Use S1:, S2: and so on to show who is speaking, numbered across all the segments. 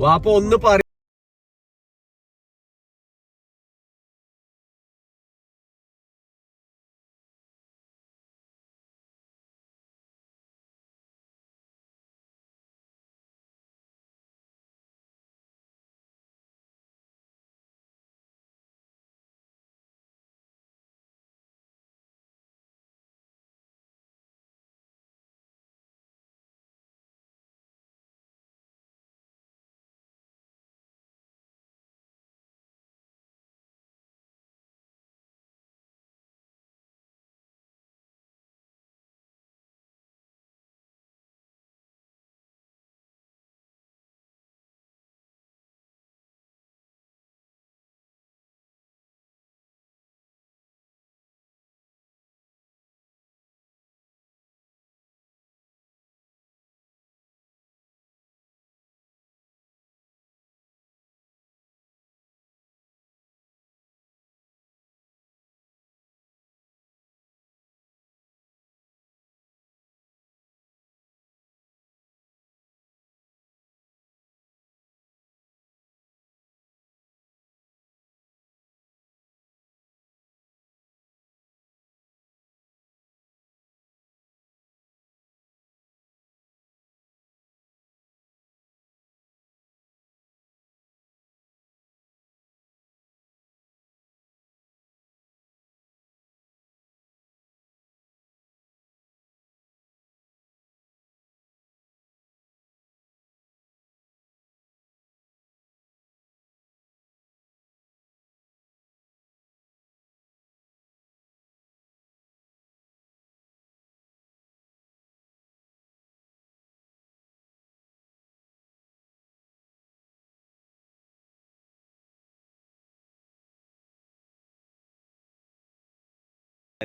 S1: വാപ്പ ഒന്ന് പറ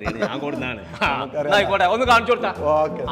S2: ഞാൻ കൊടുത്താണ്. ആയിക്കോട്ടെ ഒന്ന് കാണിച്ചു കൊടുത്താ.
S3: ഓക്കെ.